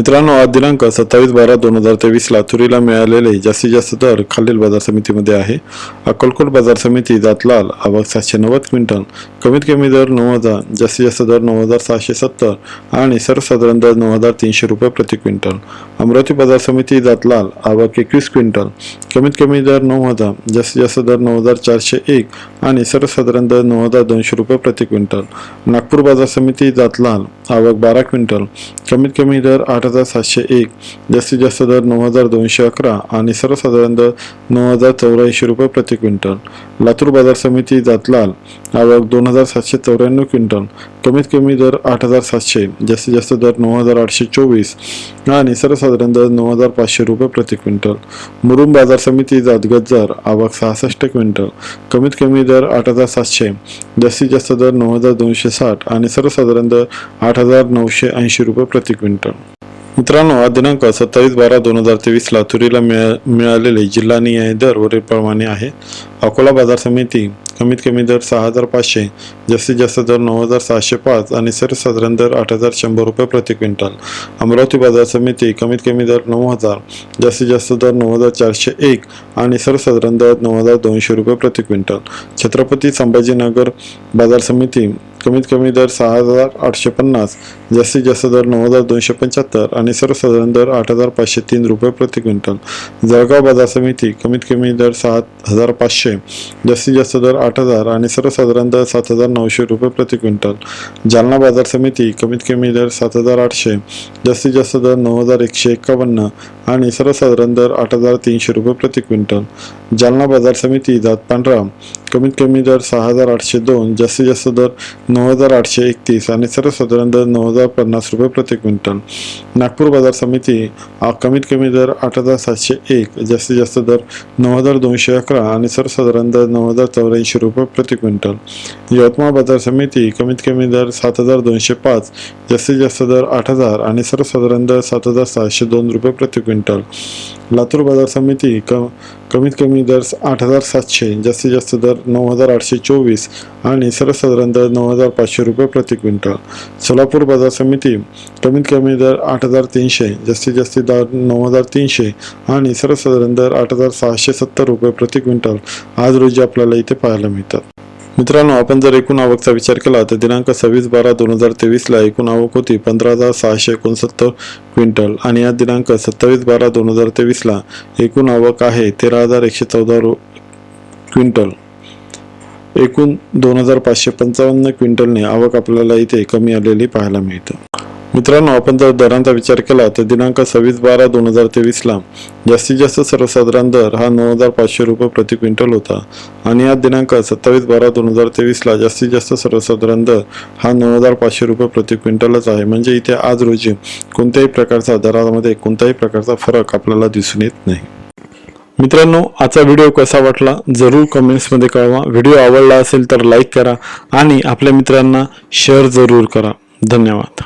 मित्रांनो आज दिनांक सत्तावीस बारा दोन हजार तेवीसला तुरीला मिळालेले जास्तीत जास्त दर खालील बाजार समितीमध्ये आहे. अक्कलकोट बाजार समिती दातलाल आवक सातशे नव्वद क्विंटल कमीत कमी दर नऊ हजार जास्तीत जास्त दर नऊ हजार सहाशे सत्तर आणि सर्वसाधारण दर नऊ हजार तीनशे रुपये प्रति क्विंटल. अमरावती बाजार समिती दातलाल आवक एकवीस क्विंटल कमीत कमी दर नऊ हजार जास्तीत जास्त दर नऊ हजार चारशे एक आणि सर्वसाधारण दर नऊ हजार दोनशे रुपये प्रति क्विंटल. नागपूर बाजार समिती दातलाल आवक बारा क्विंटल. कमीत कमी दर आठ हजार सातशे एक जास्तीत जास्त दर नऊ हजार दोनशे अकरा आणि सर्वसाधारण दर नऊ हजार चौऱ्याऐंशी रुपये प्रति क्विंटल. लातूर बाजार समिती जातलाल आवक दोन हजार सातशे चौऱ्याण्णव क्विंटल. कमीत कमी दर आठ हजार सातशे जास्तीत जास्त दर नऊ हजार आठशे चोवीस आणि सर्वसाधारण दर नऊ हजार पाचशे रुपये प्रति क्विंटल. मुरुम बाजार समिती जात जातगज्जर आवक सहासष्ट क्विंटल. कमीत कमी दर आठ हजार सातशे जास्तीत जास्त दर नऊ हजार दोनशे साठ आणि सर्वसाधारण दर आठ हजार नऊशे ऐंशी रुपये प्रति क्विंटल. मित्रांनो हा दिनांक सत्तावीस बारा दोन हजार तेवीसला तुरीला मिळा मिळालेले जिल्हा निहाय दर वरीलप्रमाणे आहे. अकोला बाजार समिती कमीत कमी दर सहा हजार पाचशे जास्तीत जास्त दर नऊ हजार सहाशे पाच आणि सर्वसाधारण दर आठ हजार शंभर रुपये प्रति क्विंटल. अमरावती बाजार समिती कमीत कमी दर नऊ हजार जास्तीत जास्त दर नऊ हजार चारशे एक आणि सर्वसाधारण दर नऊ हजार दोनशे रुपये प्रति क्विंटल. छत्रपती संभाजीनगर बाजार समिती कमीत कमी दर सहा हजार आठशे पन्नास जास्तीत जास्त दर नऊ हजार दोनशे पंच्याहत्तर आणि सर्वसाधारण दर आठ हजार पाचशे तीन रुपये प्रति क्विंटल. जळगाव बाजार समिती कमीत कमी दर सात हजार पाचशे जास्तीत जास्त दर आठ हजार आणि सर्वसाधारण दर सात हजार नऊशे रुपये प्रति क्विंटल. जालना बाजार समिती कमीत कमी दर सात हजार आठशे जास्तीत जास्त दर नऊ हजार एकशे एकावन्न आणि सर्वसाधारण दर आठ हजार तीनशे रुपये प्रति क्विंटल. जालना बाजार समिती जात पांढरा कमीत कमी दर सहा हजार आठशे दोन जास्तीत जास्त दर नऊ हजार आठशे एकतीस आणि सर्वसाधारण दर नऊ हजार पन्नास रुपये प्रति क्विंटल. नागपूर बाजार समिती कमीत कमी दर आठ हजार सातशे एक जास्तीत जास्त दर नऊ हजार दोनशे अकरा आणि सर्वसाधारण दर नऊ हजार चौऱ्याऐंशी रुपये प्रति क्विंटल. यवतमाळ बाजार समिती कमीत कमी दर सात हजार दोनशे पाच जास्तीत जास्त दर आठ हजार आणि सर्वसाधारण दर सात हजार सहाशे दोन रुपये प्रति क्विंटल. लातूर बाजार समिती क कमीत कमी दर आठ हजार सातशे जास्तीत जास्त दर नऊ हजार आठशे चोवीस आणि सर्वसाधारण दर नऊ हजार पाचशे रुपये प्रति क्विंटल. सोलापूर बाजार समिती कमीत कमी दर आठ हजार तीनशे जास्तीत जास्त दर नऊ हजार तीनशे आणि सर्वसाधारण दर आठ हजार सहाशे सत्तर रुपये प्रति क्विंटल आज रोजी आपल्याला इथे पाहायला मिळतात. मित्रांनो आपण जर एकूण आवकचा विचार केला तर दिनांक सव्वीस बारा दोन हजार तेवीसला एकूण आवक होती पंधरा हजार सहाशे एकोणसत्तर क्विंटल आणि आज दिनांक सत्तावीस बारा दोन हजार तेवीसला एकूण आवक आहे तेरा हजार एकशे चौदा रो क्विंटल. एकूण दोन हजार पाचशे पंचावन्न क्विंटलने आवक आपल्याला इथे कमी आलेली पाहायला मिळतं. मित्रांनो आपण जर दरांचा विचार केला तर दिनांक सव्वीस बारा दोन हजार तेवीसला जास्तीत जास्त सर्वसाधारण दर हा नऊ हजार पाचशे रुपये प्रति क्विंटल होता. आणि आज दिनांक सत्तावीस बारा दोन हजार तेवीसला जास्तीत जास्त सर्वसाधारण दर हा नऊ हजार पाचशे रुपये प्रति क्विंटलच आहे. म्हणजे इथे आज रोजी कोणत्याही प्रकारचा दरामध्ये कोणत्याही प्रकारचा फरक आपल्याला दिसून येत नाही. मित्रांनो आजचा व्हिडिओ कसा वाटला जरूर कमेंट्समध्ये कळवा. व्हिडिओ आवडला असेल तर लाईक करा आणि आपल्या मित्रांना शेअर जरूर करा. धन्यवाद.